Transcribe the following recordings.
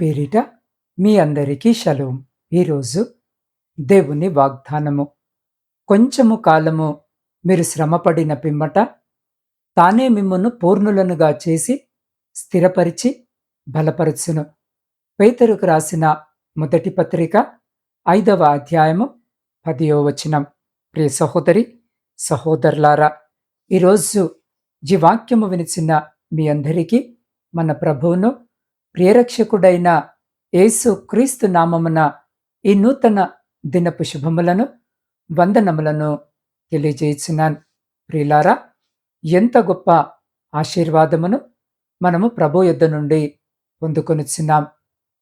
పేరిట మీ అందరికీ షలోం. ఈరోజు దేవుని వాగ్దానము. కొంచెము కాలము మీరు శ్రమపడిన పిమ్మట తానే మిమ్మను పూర్ణులనుగా చేసి స్థిరపరిచి బలపరచును. పేతరుకు రాసిన మొదటి పత్రిక ఐదవ అధ్యాయము పదియో వచనం. ప్రియ సహోదరి సహోదరులారా ఈరోజు జీవాక్యము వినిచిన మీ అందరికీ మన ప్రభువును ప్రియరక్షకుడైన యేసు క్రీస్తు నామమున ఈ నూతన దినపు శుభములను వందనములను తెలియజేస్తున్నాను. ప్రియులారా ఎంత గొప్ప ఆశీర్వాదమును మనము ప్రభు యుద్ధ నుండి పొందుకొనిచున్నాం.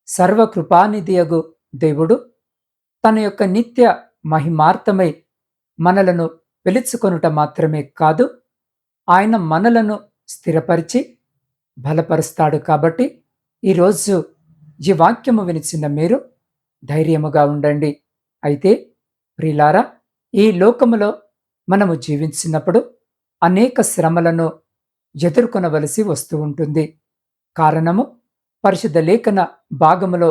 సర్వకృపానిధియగు దేవుడు తన యొక్క నిత్య మహిమార్థమై మనలను పిలుచుకొనుట మాత్రమే కాదు ఆయన మనలను స్థిరపరిచి బలపరుస్తాడు కాబట్టి ఈరోజు ఈ వాక్యము వినిచిన మీరు ధైర్యముగా ఉండండి. అయితే ప్రిలారా ఈ లోకములో మనము జీవించినప్పుడు అనేక శ్రమలను ఎదుర్కొనవలసి వస్తూ ఉంటుంది. కారణము పరిశుద్ధ లేఖన భాగములో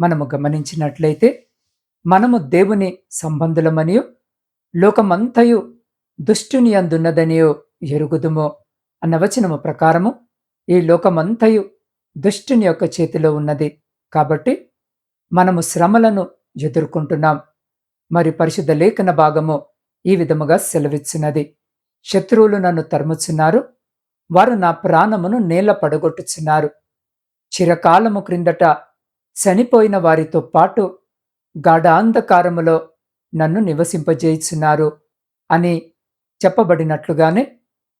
మనము గమనించినట్లయితే మనము దేవుని సంబంధులమనియు లోకమంతయు దుష్టుని అందున్నదనియో ఎరుగుదుమో అన్న వచనము ప్రకారము ఈ లోకమంతయు దుష్టుని యొక్క చేతిలో ఉన్నది. కాబట్టి మనము శ్రమలను ఎదుర్కొంటున్నాం. మరి పరిశుద్ధ లేఖన భాగము ఈ విధముగా సెలవిచ్చినది. శత్రువులు నన్ను తరుముచున్నారు. వారు నా ప్రాణమును నేల పడగొట్టుచున్నారు. చిరకాలము క్రిందట చనిపోయిన వారితో పాటు గాఢాంధకారములో నన్ను నివసింపజేయుచున్నారు అని చెప్పబడినట్లుగానే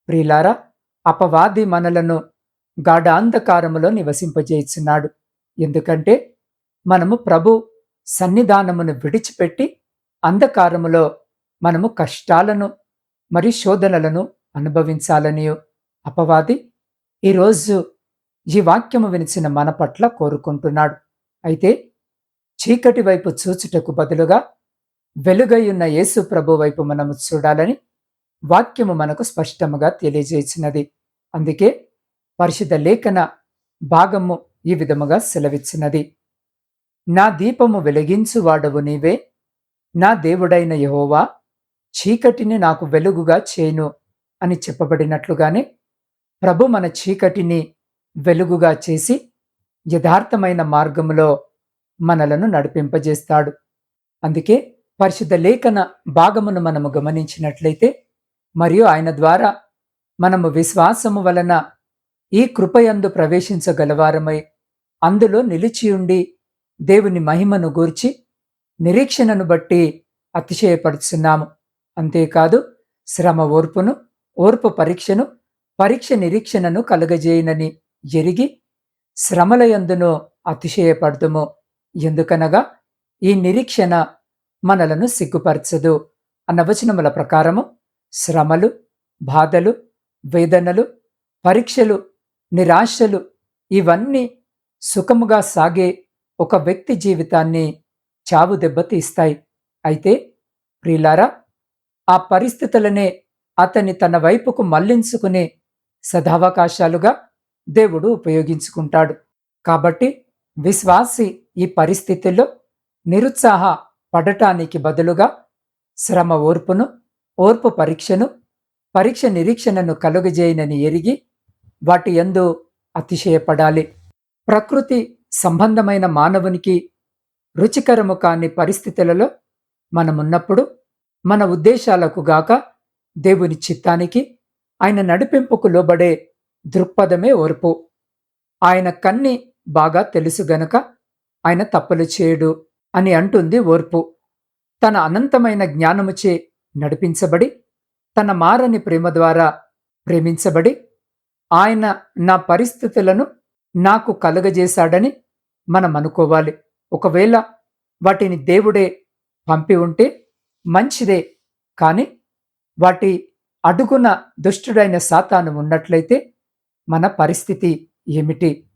ప్రియులారా అపవాది మనలను గాఢాంధకారములో నివసింపజేయుచున్నాడు. ఎందుకంటే మనము ప్రభు సన్నిధానమును విడిచిపెట్టి అంధకారములో మనము కష్టాలను మరి శోధనలను అనుభవించాలని అపవాది ఈరోజు ఈ వాక్యము వినిచిన మన పట్ల కోరుకుంటున్నాడు. అయితే చీకటి వైపు చూచుటకు బదులుగా వెలుగయ్యున్న యేసు ప్రభు వైపు మనము చూడాలని వాక్యము మనకు స్పష్టముగా తెలియజేసినది. అందుకే పరిశుద్ధ లేఖన భాగము ఈ విధముగా సెలవిచ్చినది. నా దీపము వెలిగించు వాడవు నీవే నా దేవుడైన యహోవా చీకటిని నాకు వెలుగుగా చేను అని చెప్పబడినట్లుగానే ప్రభు మన చీకటిని వెలుగుగా చేసి యథార్థమైన మార్గములో మనలను నడిపింపజేస్తాడు. అందుకే పరిశుద్ధ లేఖన భాగమును మనము గమనించినట్లయితే మరియు ఆయన ద్వారా మనము విశ్వాసము వలన ఈ కృపయందు ప్రవేశించగలవారమై అందులో నిలిచియుండి దేవుని మహిమను గూర్చి నిరీక్షణను బట్టి అతిశయపడుచున్నాము అంతేకాదు శ్రమ ఓర్పును ఓర్పు పరీక్షను పరీక్ష నిరీక్షణను కలుగజేయనని ఎరిగి శ్రమలయందును అతిశయపడుతుము ఎందుకనగా ఈ నిరీక్షణ మనలను సిగ్గుపరచదు. అన్న వచనముల ప్రకారము శ్రమలు బాధలు వేదనలు పరీక్షలు నిరాశలు ఇవన్నీ సుఖముగా సాగే ఒక వ్యక్తి జీవితాన్ని చావు దెబ్బతీస్తాయి అయితే ప్రియులారా ఆ పరిస్థితులనే అతని తన వైపుకు మళ్ళించుకునే సదావకాశాలుగా దేవుడు ఉపయోగించుకుంటాడు. కాబట్టి విశ్వాసి ఈ పరిస్థితుల్లో నిరుత్సాహ పడటానికి బదులుగా శ్రమ ఓర్పును ఓర్పు పరీక్షను పరీక్ష నిరీక్షణను కలుగజేయనని ఎరిగి వాటి ఎందు అతిశయపడాలి. ప్రకృతి సంబంధమైన మానవునికి రుచికరము కాని పరిస్థితులలో మనమున్నప్పుడు మన ఉద్దేశాలకు గాక దేవుని చిత్తానికి ఆయన నడిపింపుకు లోబడే దృక్పథమే ఓర్పు. ఆయన కన్ని బాగా తెలుసు గనక ఆయన తప్పులు చేయడు అని అంటుంది ఓర్పు. తన అనంతమైన జ్ఞానముచే నడిపించబడి తన మారని ప్రేమ ద్వారా ప్రేమించబడి ఆయన నా పరిస్థితులను నాకు కలుగజేశాడని మనం అనుకోవాలి. ఒకవేళ వాటిని దేవుడే పంపి ఉంటే మంచిదే. కానీ వాటి అడుగున దుష్టుడైన సాతాను ఉన్నట్లయితే మన పరిస్థితి ఏమిటి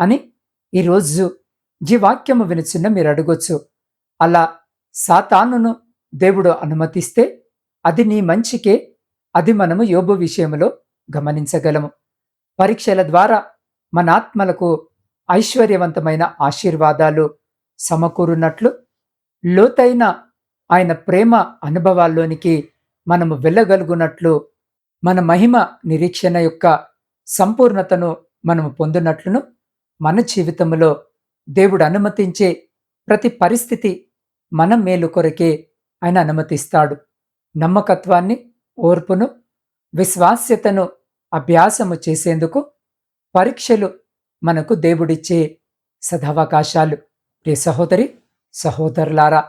అని ఈరోజు జీవాక్యము వినిచిన్న మీరు అడగొచ్చు. అలా సాతానును దేవుడు అనుమతిస్తే అది నీ మంచికే అది మనము యోబు విషయంలో గమనించగలము. పరీక్షల ద్వారా మన ఆత్మలకు ఐశ్వర్యవంతమైన ఆశీర్వాదాలు సమకూరున్నట్లు లోతైన ఆయన ప్రేమ అనుభవాల్లోనికి మనము వెళ్ళగలుగునట్లు మన మహిమ నిరీక్షణ యొక్క సంపూర్ణతను మనము పొందినట్లును మన జీవితంలో దేవుడు అనుమతించే ప్రతి పరిస్థితి మన మేలు కొరకే ఆయన అనుమతిస్తాడు. నమ్మకత్వాన్ని ఓర్పును విశ్వాస్యతను అభ్యాసము చేసేందుకు పరీక్షలు మనకు దేవుడిచ్చే సదవకాశాలు. ప్రియ సహోదరి సహోదరులారా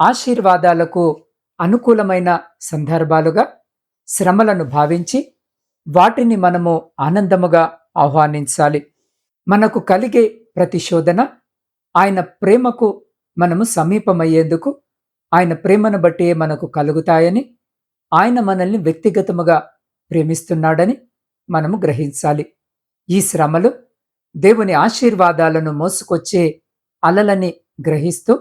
ఆశీర్వాదాలకు అనుకూలమైన సందర్భాలుగా శ్రమలను భావించి వాటిని మనము ఆనందముగా ఆహ్వానించాలి. మనకు కలిగే ప్రతిశోధన ఆయన ప్రేమకు మనము సమీపమయ్యేందుకు ఆయన ప్రేమను బట్టి మనకు కలుగుతాయని ఆయన మనల్ని వ్యక్తిగతముగా ప్రేమిస్తున్నాడని మనము గ్రహించాలి. ఈ శ్రమలు దేవుని ఆశీర్వాదాలను మోసుకొచ్చే అలలని గ్రహిస్తూ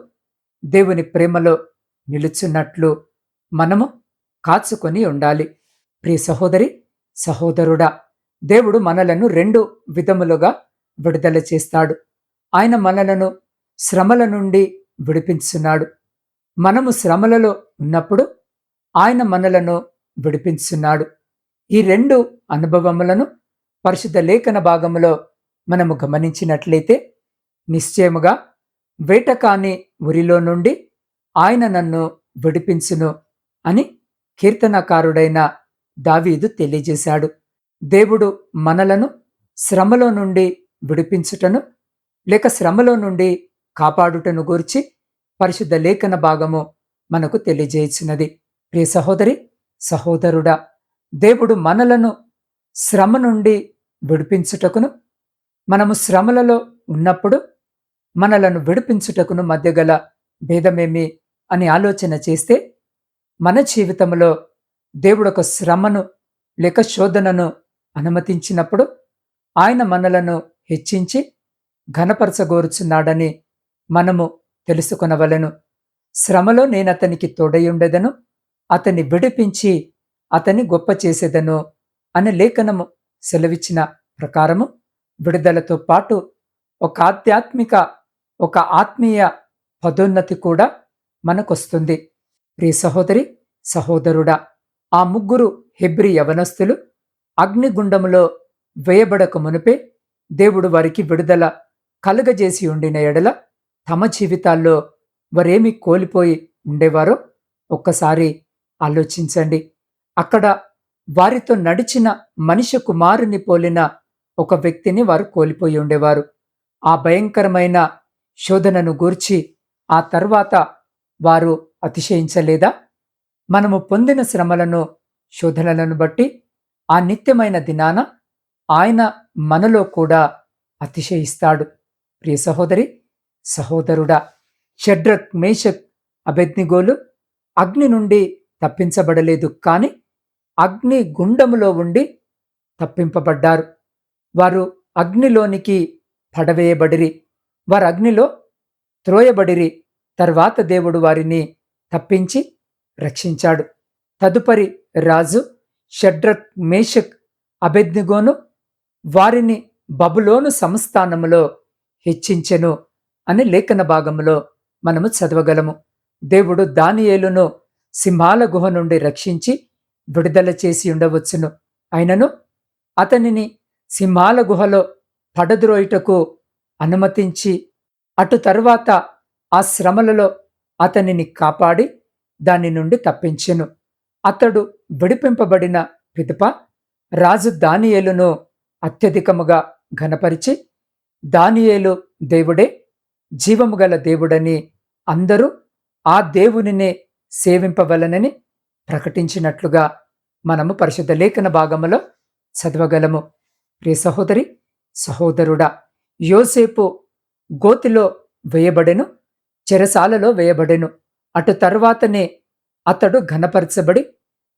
దేవుని ప్రేమలో నిలుచున్నట్లు మనము కాచుకొని ఉండాలి. ప్రియ సహోదరి సహోదరుడా దేవుడు మనలను రెండు విధములుగా విడుదల చేస్తాడు. ఆయన మనలను శ్రమల నుండి విడిపించున్నాడు. మనము శ్రమలలో ఉన్నప్పుడు ఆయన మనలను విడిపించున్నాడు. ఈ రెండు అనుభవములను పరిశుద్ధ లేఖన భాగములో మనము గమనించినట్లయితే నిశ్చయముగా వేటకాని ఉరిలో నుండి ఆయన నన్ను విడిపించును అని కీర్తనకారుడైన దావీదు తెలియజేశాడు. దేవుడు మనలను శ్రమలో నుండి విడిపించుటను లేక శ్రమలో నుండి కాపాడుటను గూర్చి పరిశుద్ధ లేఖన భాగము మనకు తెలియజేయించినది ప్రియ సహోదరి సహోదరుడా దేవుడు మనలను శ్రమ నుండి విడిపించుటకును మనము శ్రమలలో ఉన్నప్పుడు మనలను విడిపించుటకును మధ్య గల భేదమేమి అని ఆలోచన చేస్తే మన జీవితంలో దేవుడు ఒక శ్రమను లేక శోధనను అనుమతించినప్పుడు ఆయన మనలను హెచ్చించి ఘనపరచగోరుచున్నాడని మనము తెలుసుకొనవలెను. శ్రమలో నేనతనికి తోడయుండెదను అతన్ని విడిపించి అతన్ని గొప్ప చేసేదను అనే లేఖనము సెలవిచ్చిన ప్రకారము విడుదలతో పాటు ఒక ఆధ్యాత్మిక ఒక ఆత్మీయ పదోన్నతి కూడా మనకొస్తుంది. ప్రియ సహోదరి సహోదరుడా ఆ ముగ్గురు హెబ్రి యవనస్తులు అగ్నిగుండములో వేయబడక మునిపే దేవుడు వారికి విడుదల కలుగజేసి ఉండిన ఎడల తమ జీవితాల్లో వారేమి కోల్పోయి ఉండేవారో ఒక్కసారి ఆలోచించండి. అక్కడ వారితో నడిచిన మనిషి కుమారుని పోలిన ఒక వ్యక్తిని వారు కోల్పోయి ఉండేవారు. ఆ భయంకరమైన శోధనను గూర్చి ఆ తర్వాత వారు అతిశయించలేదా? మనము పొందిన శ్రమలను శోధనలను బట్టి ఆ నిత్యమైన దినాన ఆయన మనలో కూడా అతిశయిస్తాడు. ప్రియ సహోదరి సహోదరుడా షడ్రక్ మేషక్ అభెజ్ఞగోలు అగ్ని నుండి తప్పించబడలేదు కాని అగ్ని గుండములో ఉండి తప్పింపబడ్డారు. వారు అగ్నిలోనికి పడవేయబడిరి. వారు అగ్నిలో త్రోయబడిరి. తర్వాత దేవుడు వారిని తప్పించి రక్షించాడు. తదుపరి రాజు షడ్రక్ మేషక్ అభెజ్ఞగోను వారిని బబులోను సంస్థానములో హెచ్చించెను అని లేఖన భాగములో మనము చదవగలము. దేవుడు దానియేలును సింహాల గుహ నుండి రక్షించి విడుదల చేసి ఉండవచ్చును. అయినను అతనిని సింహాల గుహలో పడద్రోయుటకు అనుమతించి అటు తరువాత ఆ శ్రమలలో అతనిని కాపాడి దాని నుండి తప్పించెను. అతడు విడిపింపబడిన పిదప రాజు దానియేలును అత్యధికముగా ఘనపరిచి దానియేలు దేవుడే జీవము గల దేవుడని అందరూ ఆ దేవునినే సేవింపవలనని ప్రకటించినట్లుగా మనము పరిశుద్ధ లేఖన భాగములో చదవగలము. ప్రియ సహోదరి సహోదరుడా యోసేపు గోతిలో వేయబడెను చెరసాలలో వేయబడెను. అటు తరువాతనే అతడు ఘనపరచబడి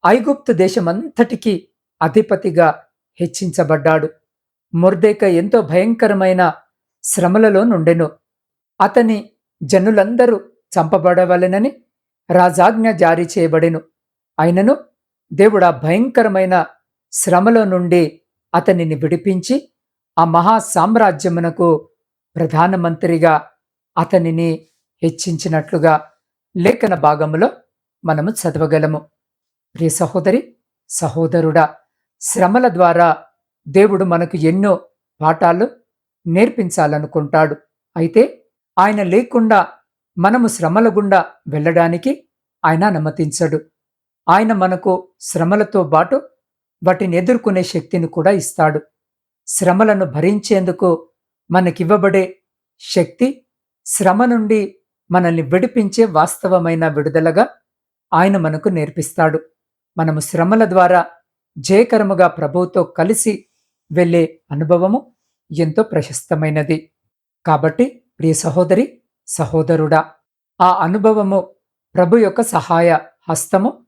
ఐగుప్తు దేశమంతటికీ అధిపతిగా హెచ్చించబడ్డాడు. ముర్దేక ఎంతో భయంకరమైన శ్రమలలో నుండెను. అతని జనులందరూ చంపబడవలెనని రాజాజ్ఞ జారీ చేయబడెను. అయినను దేవుడా భయంకరమైన శ్రమలో నుండి అతనిని విడిపించి ఆ మహా సామ్రాజ్యమునకు ప్రధానమంత్రిగా అతనిని హెచ్చించినట్లుగా లేఖన భాగములో మనము చదవగలము. ప్రియ సహోదరి సహోదరుడా శ్రమల ద్వారా దేవుడు మనకు ఎన్నో పాఠాలు నేర్పించాలనుకుంటాడు. అయితే ఆయన లేకుండా మనము శ్రమల గుండా వెళ్ళడానికి ఆయన అనుమతించడు. ఆయన మనకు శ్రమలతో పాటు వాటిని ఎదుర్కొనే శక్తిని కూడా ఇస్తాడు. శ్రమలను భరించేందుకు మనకివ్వబడే శక్తి శ్రమ నుండి మనల్ని విడిపించే వాస్తవమైన విడుదలగా ఆయన మనకు నేర్పిస్తాడు. మనము శ్రమల ద్వారా జయకరముగా ప్రభువుతో కలిసి వెళ్ళే అనుభవము ఎంతో ప్రశస్తమైనది. కాబట్టి ప్రియ సహోదరి సహోదరుడా ఆ అనుభవము ప్రభు యొక్క సహాయ హస్తము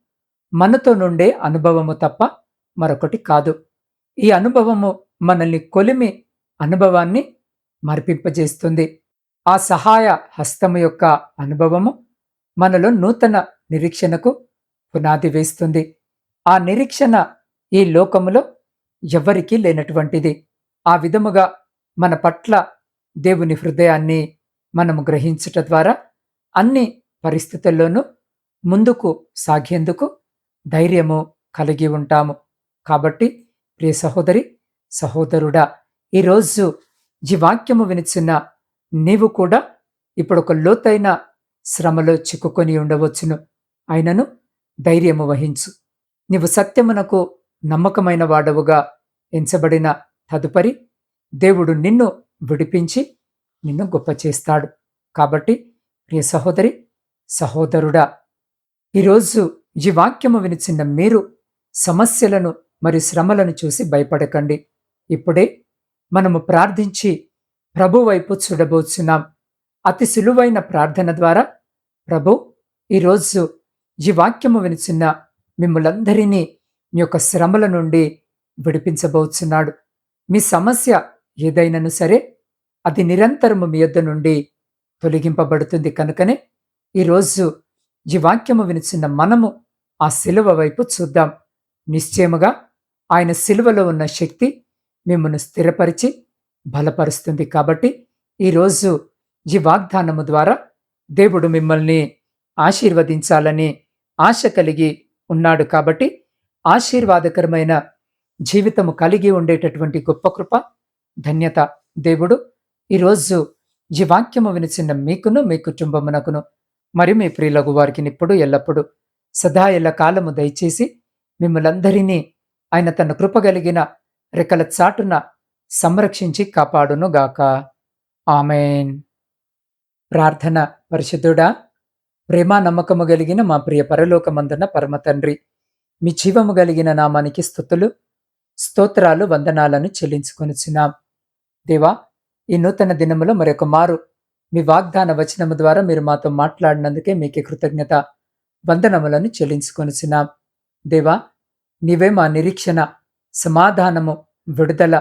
మనతో నుండే అనుభవము తప్ప మరొకటి కాదు. ఈ అనుభవము మనల్ని కొలిమి అనుభవాన్ని మర్పింపజేస్తుంది. ఆ సహాయ హస్తము యొక్క అనుభవము మనలో నూతన నిరీక్షణకు పునాది వేస్తుంది. ఆ నిరీక్షణ ఈ లోకములో ఎవరికీ లేనటువంటిది. ఆ విధముగా మన పట్ల దేవుని హృదయాన్ని మనము గ్రహించుట ద్వారా అన్ని పరిస్థితుల్లోనూ ముందుకు సాగేందుకు ధైర్యము కలిగి ఉంటాము. కాబట్టి ప్రియ సహోదరి సహోదరుడా ఈరోజు ఈ వాక్యము వినిచిన నీవు కూడా ఇప్పుడు ఒక లోతైన శ్రమలో చిక్కుకొని ఉండవచ్చును. ఆయనను ధైర్యము వహించు. నీవు సత్యమునకు నమ్మకమైన వాడవుగా ఎంచబడిన తదుపరి దేవుడు నిన్ను విడిపించి నిన్ను గొప్ప చేస్తాడు. కాబట్టి ప్రియ సహోదరి సహోదరుడా ఈరోజు ఈ వాక్యము వినిచిన మీరు సమస్యలను మరియు శ్రమలను చూసి భయపడకండి. ఇప్పుడే మనము ప్రార్థించి ప్రభు వైపు చూడబోచున్నాం. అతి సులువైన ప్రార్థన ద్వారా ప్రభు ఈరోజు ఈ వాక్యము వినిచిన మిమ్మలందరినీ మీ యొక్క శ్రమల నుండి విడిపించబోచున్నాడు. మీ సమస్య ఏదైనాను సరే అది నిరంతరము మీ యొద్ద నుండి తొలగింపబడుతుంది కనుకనే ఈరోజు ఈ వాక్యము వినిచిన మనము ఆ శిలువ వైపు చూద్దాం. నిశ్చయముగా ఆయన శిలువలో ఉన్న శక్తి మిమ్మల్ని స్థిరపరిచి బలపరుస్తుంది కాబట్టి ఈరోజు ఈ వాగ్దానము ద్వారా దేవుడు మిమ్మల్ని ఆశీర్వదించాలని ఆశ కలిగి ఉన్నాడు కాబట్టి ఆశీర్వాదకరమైన జీవితము కలిగి ఉండేటటువంటి గొప్ప కృప ధన్యత దేవుడు ఈరోజు ఈ వాక్యము వినిచిన మీకును మీ కుటుంబమునకును మరి మీ ప్రియులకు వారికి ఇప్పుడు ఎల్లప్పుడూ సదా ఎల్ల కాలము దయచేసి మిమ్మలందరినీ ఆయన తన కృపగలిగిన రెక్కల చాటున సంరక్షించి కాపాడును గాక. ఆమెన్. ప్రార్థన పరిశుద్ధుడా ప్రేమ నమ్మకము కలిగిన మా ప్రియ పరలోకమందున పరమతండ్రి మీ జీవము కలిగిన నామానికి స్థుతులు స్తోత్రాలు వందనాలను చెల్లించుకొనిచున్నాం. దేవా ఈ నూతన దినములో మరొక మారు మీ వాగ్దాన వచనము ద్వారా మీరు మాతో మాట్లాడినందుకే మీకే కృతజ్ఞత. వందనములను చెల్లించుకొనిచున్నాం దేవా నీవే మా నిరీక్షణ సమాధానము విడుదల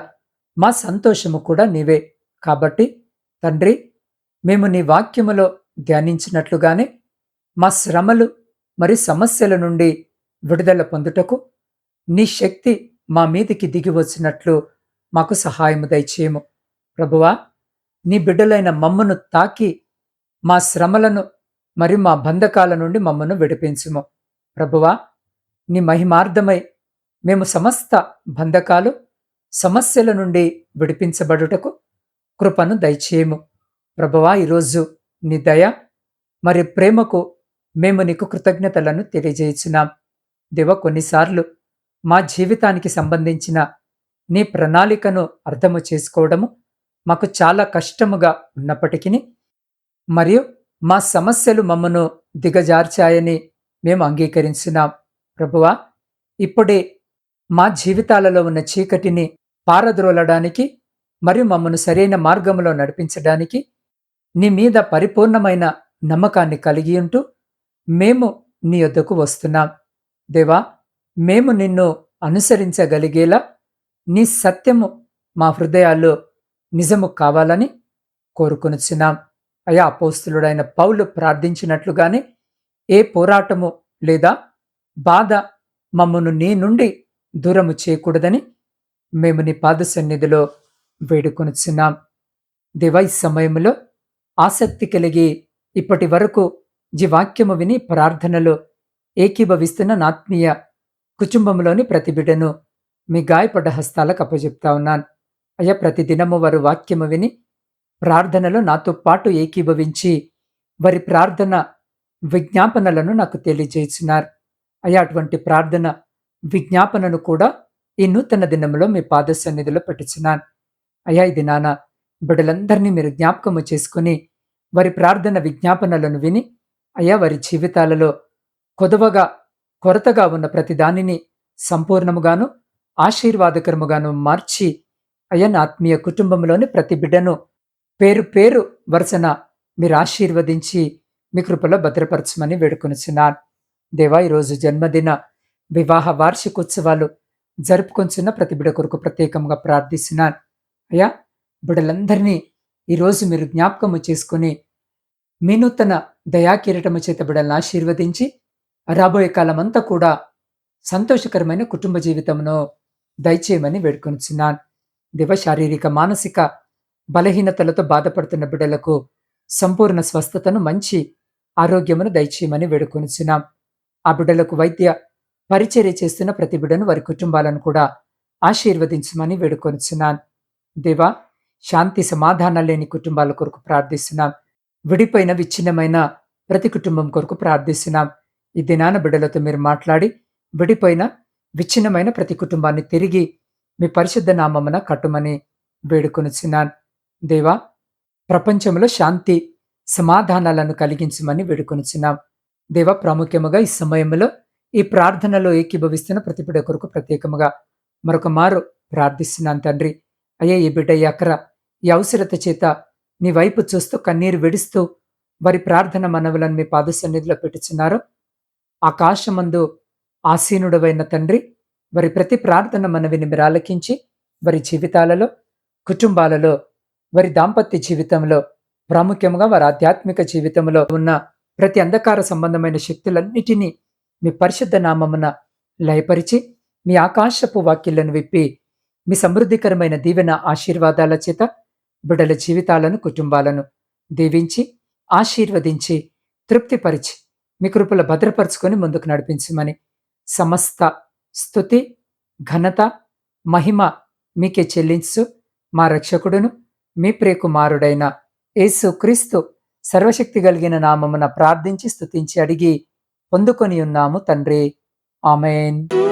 మా సంతోషము కూడా నీవే. కాబట్టి తండ్రి మేము నీ వాక్యములో ధ్యానించినట్లుగానే మా శ్రమలు మరి సమస్యల నుండి విడుదల పొందుటకు నీ శక్తి మా మీదికి దిగి వచ్చినట్లు మాకు సహాయము దయచేయము. ప్రభువా నీ బిడ్డలైన మమ్మను తాకి మా శ్రమలను మరియు మా బంధకాల నుండి మమ్మను విడిపించుము. ప్రభువా నీ మహిమార్థమై మేము సమస్త బంధకాలు సమస్యల నుండి విడిపించబడుటకు కృపను దయచేయము. ప్రభువా ఈరోజు నీ దయ మరి ప్రేమకు మేము నీకు కృతజ్ఞతలను తెలియజేయుచున్నాం దేవ కొన్నిసార్లు మా జీవితానికి సంబంధించిన నీ ప్రణాళికను అర్థము చేసుకోవడము మాకు చాలా కష్టముగా ఉన్నప్పటికీ మరియు మా సమస్యలు మమ్మను దిగజార్చాయని మేము అంగీకరించినాం. ప్రభువా ఇప్పుడే మా జీవితాలలో ఉన్న చీకటిని పారద్రోలడానికి మరియు మమ్మను సరైన మార్గంలో నడిపించడానికి నీ మీద పరిపూర్ణమైన నమ్మకాన్ని కలిగి ఉంటూ మేము నీ యొద్దకు వస్తున్నాం. దేవా మేము నిన్ను అనుసరించగలిగేలా నీ సత్యము మా హృదయాల్లో నిజము కావాలని కోరుకొనుచున్నాం. అయా అపోస్తులుడైన పౌలు ప్రార్థించినట్లుగానే ఏ పోరాటము లేదా బాధ మమ్మను నీ నుండి దూరము చేయకూడదని మేము నీ పాద సన్నిధిలో వేడుకొనిచున్నాం. దివై సమయంలో ఆసక్తి కలిగి ఇప్పటి వరకు జీవాక్యము విని ప్రార్థనలో ఏకీభవిస్తున్న నాత్మీయ కుటుంబంలోని ప్రతి బిడ్డను మీ గాయపడ్డ హస్తాలకు అప్పజెప్తా ఉన్నాను. అయ్యా ప్రతిదినము వారు వాక్యము విని ప్రార్థనలో నాతో పాటు ఏకీభవించి వారి ప్రార్థన విజ్ఞాపనలను నాకు తెలియజేసినారు. అయ్యా అటువంటి ప్రార్థన విజ్ఞాపనను కూడా ఈ నూతన దినంలో మీ పాద సన్నిధిలో పెట్టుచున్నాను అయ్యా ఇది నాన్న బిడ్డలందరినీ మీరు జ్ఞాపకము చేసుకుని వారి ప్రార్థన విజ్ఞాపనలను విని అయ్యా వారి జీవితాలలో కొదవగా కొరతగా ఉన్న ప్రతి దానిని సంపూర్ణముగాను ఆశీర్వాదకరముగాను మార్చి అయ్యా నా ఆత్మీయ కుటుంబంలోని ప్రతి బిడ్డను పేరు పేరు వరుసన మీరు ఆశీర్వదించి మీ కృపలో భద్రపరచమని వేడుకొనిచున్నాను. దేవా ఈరోజు జన్మదిన వివాహ వార్షికోత్సవాలు జరుపుకొంచున్న ప్రతి బిడ కొరకు ప్రత్యేకంగా ప్రార్థిస్తున్నాను. అయ్యా బిడలందరినీ ఈరోజు మీరు జ్ఞాపకము చేసుకుని మీ నూతన దయాకిరీటము చేత బిడలను ఆశీర్వదించి రాబోయే కాలమంతా కూడా సంతోషకరమైన కుటుంబ జీవితమును దయచేయమని వేడుకొనిచున్నాను. దివ శారీరక మానసిక బలహీనతలతో బాధపడుతున్న బిడ్డలకు సంపూర్ణ స్వస్థతను మంచి ఆరోగ్యమును దయచేయమని వేడుకొనిచున్నాం. ఆ బిడ్డలకు వైద్య పరిచర్య చేస్తున్న ప్రతి బిడ్డను వారి కుటుంబాలను కూడా ఆశీర్వదించమని వేడుకొనిచున్నాను దేవా శాంతి సమాధానం లేని కుటుంబాల కొరకు ప్రార్థిస్తున్నాం. విడిపోయిన విచ్ఛిన్నమైన ప్రతి కుటుంబం కొరకు ప్రార్థిస్తున్నాం. ఈ దినాన బిడ్డలతో మీరు మాట్లాడి విడిపోయిన విచ్ఛిన్నమైన ప్రతి కుటుంబాన్ని తిరిగి మీ పరిశుద్ధ నామమున కట్టుమని వేడుకొనిచున్నాను దేవా ప్రపంచంలో శాంతి సమాధానాలను కలిగించమని వేడుకొనిచున్నాం. దేవ ప్రాముఖ్యముగా ఈ సమయంలో ఈ ప్రార్థనలో ఏకీభవిస్తున్న ప్రతి బిడ్డ కొరకు ప్రత్యేకముగా మరొక మారు ప్రార్థిస్తున్నాను తండ్రి. అయ్యే ఈ బిడ్డ ఈ అక్కర ఈ అవసరత చేత నీ వైపు చూస్తూ కన్నీరు విడుస్తూ వారి ప్రార్థన మనవులను మీ పాద సన్నిధిలో పెట్టుచున్నారు. ఆకాశమందు ఆసీనుడవైన తండ్రి వారి ప్రతి ప్రార్థన మనవిని మీరు ఆలకించి వారి జీవితాలలో కుటుంబాలలో వారి దాంపత్య జీవితంలో ప్రాముఖ్యంగా వారి ఆధ్యాత్మిక జీవితంలో ఉన్న ప్రతి అంధకార సంబంధమైన శక్తులన్నిటినీ మీ పరిశుద్ధ నామమున లయపరిచి మీ ఆకాశపు వాక్యలను విప్పి మీ సమృద్ధికరమైన దీవెన ఆశీర్వాదాల చేత బిడ్డల జీవితాలను కుటుంబాలను దీవించి ఆశీర్వదించి తృప్తిపరిచి మీ కృపల భద్రపరుచుకొని ముందుకు నడిపించమని సమస్త స్థుతి ఘనత మహిమ మీకే చెల్లించు. మా రక్షకుడును మీ ప్రియకుమారుడైన యేసు క్రీస్తు సర్వశక్తి కలిగిన నామమున ప్రార్థించి స్థుతించి అడిగి పొందుకొని ఉన్నాము తండ్రి. ఆమెన్.